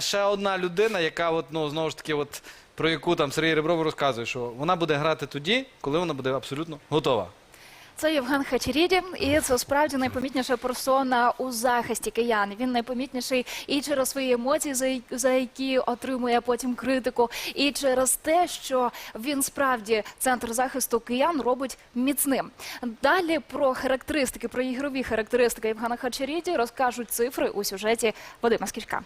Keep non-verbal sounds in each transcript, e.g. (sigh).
Ще одна людина, яка от, ну, знову ж таки, от, про яку там Сергій Ребров розказує, що вона буде грати тоді, коли вона буде абсолютно готова. Це Євген Хачеріді, і це справді найпомітніша персона у захисті киян. Він найпомітніший і через свої емоції, за які отримує потім критику, і через те, що він справді центр захисту киян робить міцним. Далі про характеристики, про ігрові характеристики Євгена Хачеріді розкажуть цифри у сюжеті Вадима Скічка.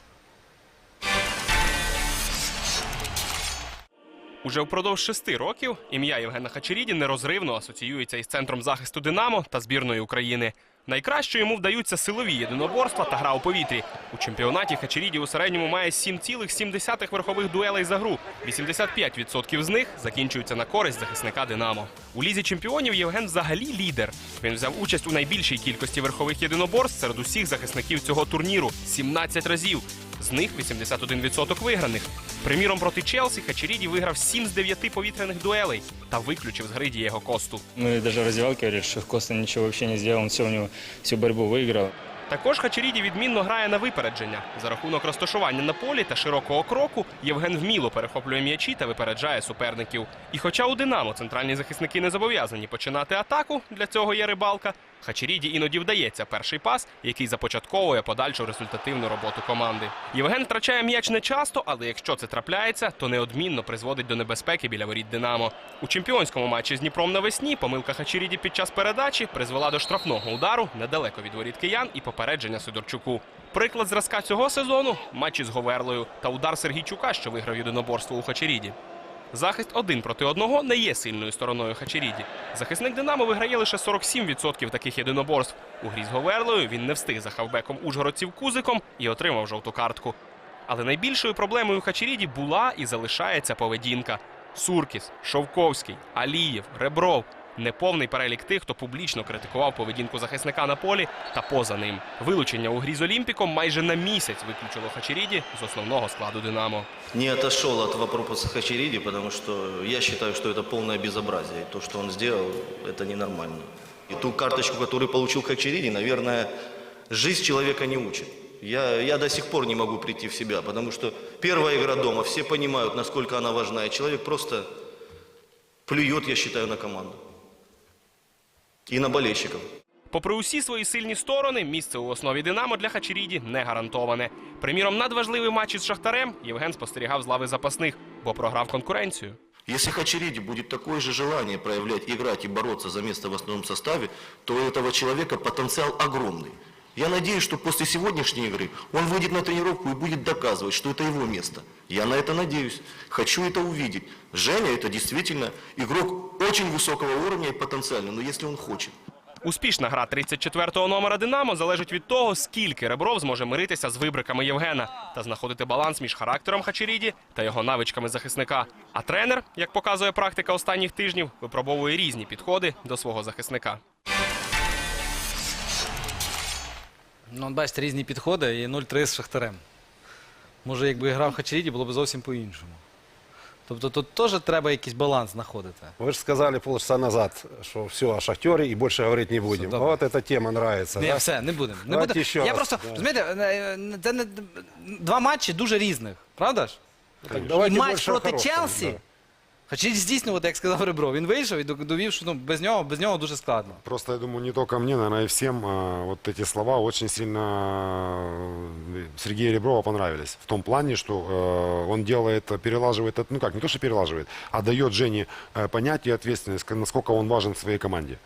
Уже впродовж шести років ім'я Євгена Хачеріді нерозривно асоціюється із центром захисту Динамо та збірною України. Найкраще йому вдаються силові єдиноборства та гра у повітрі. У чемпіонаті Хачеріді у середньому має 7,7 верхових дуелей за гру. 85% з них закінчуються на користь захисника Динамо. У лізі чемпіонів Євген взагалі лідер. Він взяв участь у найбільшій кількості верхових єдиноборств серед усіх захисників цього турніру 17 разів. З них 81% виграних. Приміром, проти Челсі Хачеріді виграв 7 з 9 повітряних дуелей та виключив з гри Дієго Косту. Мы даже в раздевалке говорили, что Коста ничего вообще не сделал, он все у всю борьбу выиграл. Також Хачеріді відмінно грає на випередження. За рахунок розташування на полі та широкого кроку Євген вміло перехоплює м'ячі та випереджає суперників. І хоча у Динамо центральні захисники не зобов'язані починати атаку, для цього є рибалка. Хачеріді іноді вдається перший пас, який започатковує подальшу результативну роботу команди. Євген втрачає м'яч не часто, але якщо це трапляється, то неодмінно призводить до небезпеки біля воріт Динамо. У чемпіонському матчі з Дніпром навесні помилка Хачеріді під час передачі призвела до штрафного удару недалеко від воріт киян і попередження Сидорчуку. Приклад зразка цього сезону матчі з Говерлою та удар Сергійчука, що виграв єдиноборство у Хачеріді. Захист один проти одного не є сильною стороною Хачеріді. Захисник Динамо виграє лише 47% таких єдиноборств. У грі з Говерлою він не встиг за хавбеком ужгородців кузиком і отримав жовту картку. Але найбільшою проблемою Хачеріді була і залишається поведінка. Суркіс, Шовковський, Алієв, Ребров неповний перелік тих, хто публічно критикував поведінку захисника на полі та поза ним. Вилучення у грі з Олімпіком майже на місяць виключило Хачеріді з основного складу Динамо. не отошел от вопроса Хачериди, потому что я считаю, что это полное безобразие. То, что он сделал, это ненормально. И ту карточку, которую получил Хачериди, наверное, жизнь человека не учит. Я, я до сих пор не могу прийти в себя, потому что первая игра дома, все понимают, насколько она важна, и человек просто плюет, я считаю, на команду. И на болельщиков. Попри усі свої сильні сторони, місце у основі Динамо для Хачеріді не гарантоване. Приміром, надважливий матч із Шахтарем Євген спостерігав з лави запасних, бо програв конкуренцію. Если Хачериди будет такое же желание проявлять, играть и бороться за место в основном составе, то у этого человека потенциал огромный. Я надеюсь, что после сегодняшней игры он выйдет на тренировку и будет доказывать, что это его место. Я на это надеюсь. Хочу это увидеть. Женя это действительно игрок очень высокого уровня и потенциальный, но если он хочет. Успішна гра 34-го номера Динамо залежить від того, скільки Ребров зможе миритися з вибриками Євгена та знаходити баланс між характером Хачеріді та його навичками захисника. А тренер, як показує практика останніх тижнів, випробовує різні підходи до свого захисника. Ну, бачите, різні підходи і 0-3 з Шахтарем. Може, якби грав Хачеріді, було б зовсім по-іншому. Тобто тут теж треба якийсь баланс знаходити. Вы же сказали полчаса назад, что все о шахтере и больше говорить не будем. давай. Вот эта тема нравится. Ні, да? все, не будемо. Не Давайте будемо. ще Я раз, просто, да. розумієте, е, е, це не два матчі дуже різних, правда ж? Так давайте і матч больше проти хорошего, Челсі. да. Хоча здійснювати, як сказав Ребро, він вийшов і довів, що ну, без, нього, без нього дуже складно. Просто, я думаю, не только мне, наверное, и всем а, вот эти слова очень сильно э, Сергею Реброва понравились. В том плане, что э, он делает, перелаживает, это- ну как, не то, что перелаживает, а дает Жене э, понять и ответственность, к- насколько он важен в своей команде.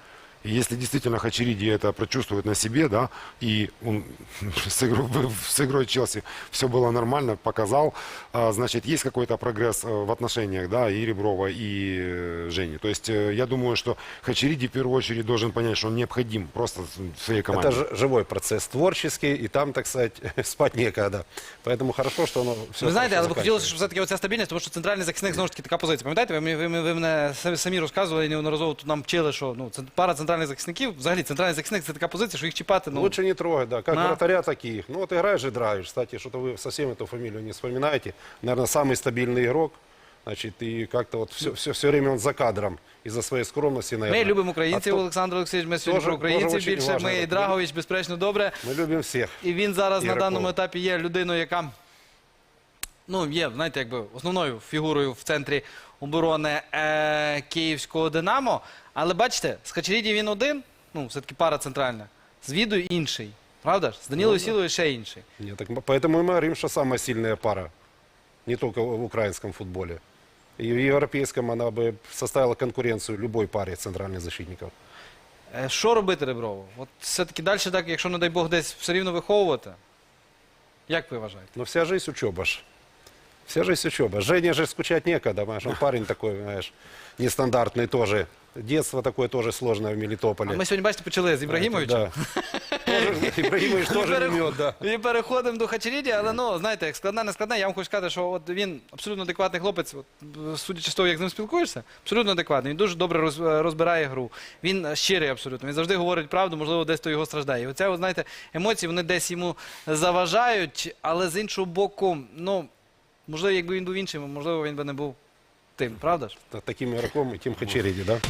И если действительно Хачериди это прочувствует на себе, да, и он (laughs) с игрой, с игрой Челси все было нормально, показал, а, значит, есть какой-то прогресс э, в отношениях, да, и Реброва, и э, Жени. То есть э, я думаю, что Хачериди в первую очередь должен понять, что он необходим просто в своей команде. Это же живой процесс творческий, и там, так сказать, (laughs) спать некогда. Поэтому хорошо, что оно все Ви знаєте, але б хотілося, щоб все-таки оця стабільність, тому що центральний захисник знову ж таки така позиція. Пам'ятаєте, ви, мені- ви, ви мене самі- самі розказували і неодноразово тут нам вчили, що ну, це пара центральних захисників, взагалі центральний захисник це така позиція, що їх чіпати. Ну, Лучше не трогать, да. Как На. вратаря таких. Ну вот играешь и драйвишь. Кстати, что-то вы совсем эту фамилию не вспоминаете. Наверное, самый стабильный игрок. Значит, и как-то вот все, все, все время он за кадром из-за своей скромности, наверное. Ми любимо українців, А то- Олександр Олексійович, ми сьогодні Тоже- про українців тоже очень більше. важно, Ми і да. Драгович, безперечно, добре. Мы любим всех. І він зараз на Ігорков. даному етапі є людиною, яка ну, є, знаєте, якби основною фігурою в центрі оборони е, київського Динамо. Але бачите, з Хачеріді він один, ну, все-таки пара центральна, з Відою інший. Правда ж? З Данілою Сілою ще інший. Нет, так м- поэтому и мы говорим, что самая сильная пара. Не только в украинском футболе. И в европейском она бы составила конкуренцию любой паре центральных защитников. Е, Що робити Реброву? От все-таки далі так, якщо, не дай Бог, десь все рівно виховувати. Як ви вважаєте? Но вся жизнь учеба ж. Вся жизнь учеба. Жене же скучать некогда, понимаешь, он парень такой, знаешь, нестандартный тоже. Детство такое тоже сложное в Мелитополе. А ми сьогодні, бачите, почали з Ібрагімовича. Тоже- Ибрагимович тоже не мед, да. І переходимо до Хачеріді, але ну, знаєте, як складне, не складне, я вам хочу сказати, що от він абсолютно адекватний хлопець, от, судячи з того, як з ним спілкуєшся, абсолютно адекватний. Він дуже добре роз, розбирає гру. Він е, щирий абсолютно. Він завжди говорить правду, можливо, десь то його страждає. І оця, от, знаєте, емоції вони десь йому заважають, але з іншого боку, ну, можливо, якби він був іншим, можливо, він би не був тим, правда ж? Таким игроком і тим Хачериди, да?